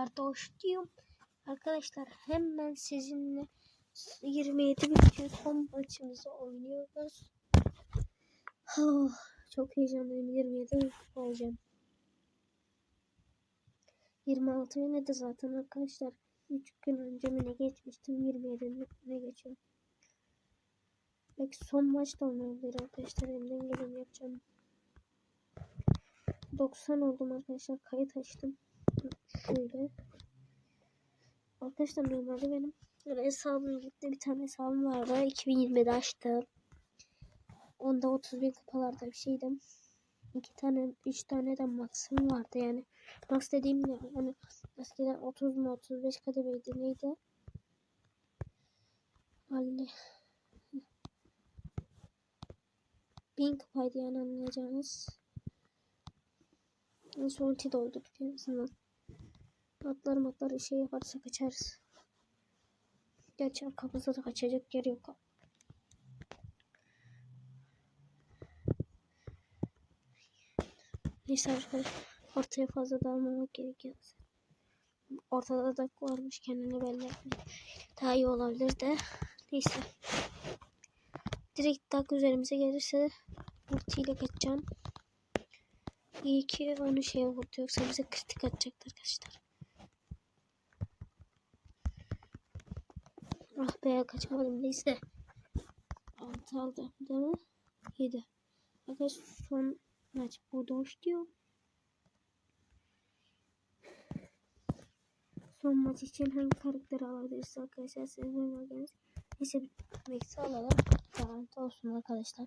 Merhabalar dostum. Arkadaşlar hemen sizinle 27 bitiyor son maçımızı oynuyoruz. Oh, çok heyecanlıyım 27 olacağım. 26 yine de zaten arkadaşlar 3 gün önce mi ne geçmiştim 27 ne geçiyor. Belki son maç da olmayabilir arkadaşlar elimden geleni yapacağım. 90 oldum arkadaşlar kayıt açtım. Şöyle. Arkadaşlar normalde benim böyle hesabım gitti. Bir tane hesabım vardı. 2020'de açtım. Onda 30 bin kupalarda bir şeydim. İki tane, üç tane de maksimum vardı yani. Max dediğim ne? Yani eskiden 30 mu 35 kademeydi neydi? Halle. Bin kupaydı yani anlayacağınız. Neyse ulti doldurduk en azından. Atlar matlar şey yaparsa kaçarız. Gerçi arkamızda da kaçacak yer yok. Neyse arkadaşlar ortaya fazla dalmamak gerekiyor. Ortada da varmış kendini belli etmek. Daha iyi olabilir de. Neyse. Direkt tak üzerimize gelirse ultiyle kaçacağım. İyi ki onu şey vurdu yoksa bize kritik atacaktı arkadaşlar. Ah be kaçamadım neyse. 6 aldı değil mi? 7. Arkadaşlar son maç burada hoş diyor. Son maç için hangi karakteri alabiliriz arkadaşlar siz bilmediniz. Neyse Max'i alalım. Garanti olsun arkadaşlar.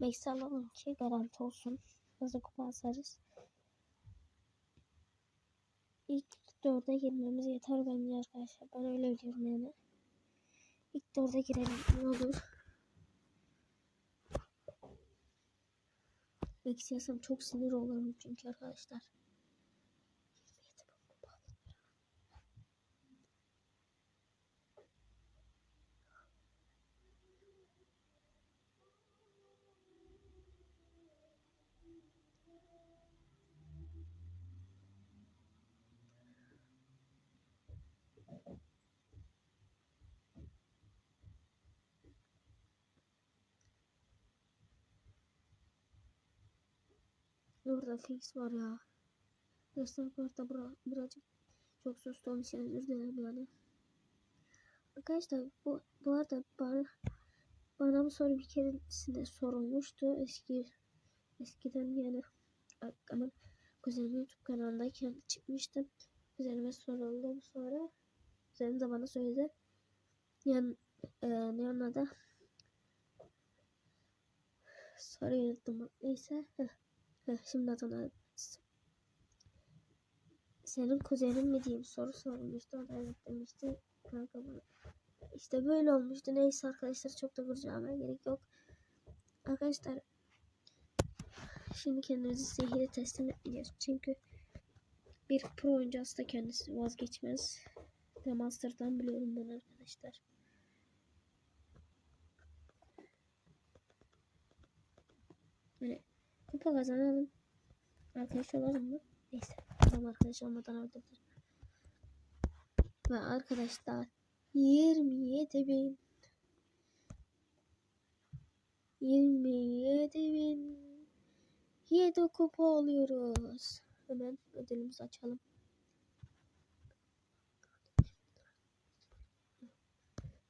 Max'i alalım ki garanti olsun. Hızlı kupa asarız. İlk dörde girmemiz yeter bence arkadaşlar. Ben öyle biliyorum yani. İlk dörde girelim. Ne olur. Eksi yazsam çok sinir olurum çünkü arkadaşlar. Burada fix var ya. Bu arada bura, birazcık çok sustum için özür dilerim yani. Arkadaşlar bu, bu arada bana, bana bu soru bir keresinde sorulmuştu. Eski eskiden yani ama kuzenimin YouTube kanalındayken çıkmıştım. Kuzenime soruldu sonra. Kuzenim de bana söyledi. Yan, e, ne anladı? Soruyu unuttum. Neyse. Heh. Heh, şimdi. Senin kuzenin mi diyeyim soru sormuştu. O da evet demişti. Kanka bana. İşte böyle olmuştu. Neyse arkadaşlar çok da vuracağıma gerek yok. Arkadaşlar şimdi kendimizi sihire teslim etmeyeceğiz. Çünkü bir pro oyuncu aslında kendisi vazgeçmez. Ve Master'dan biliyorum ben arkadaşlar. Böyle kupa kazanalım. Arkadaş olalım mı? Neyse. Adam arkadaş olmadan öldürdüm. Ve arkadaşlar 27 bin 27 bin 7 kupa alıyoruz. Hemen ödülümüzü açalım.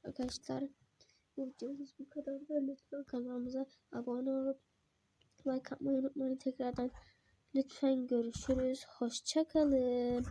Arkadaşlar bu videomuz bu kadar. Lütfen kanalımıza abone olup like atmayı unutmayın tekrardan. Lütfen görüşürüz. Hoşçakalın.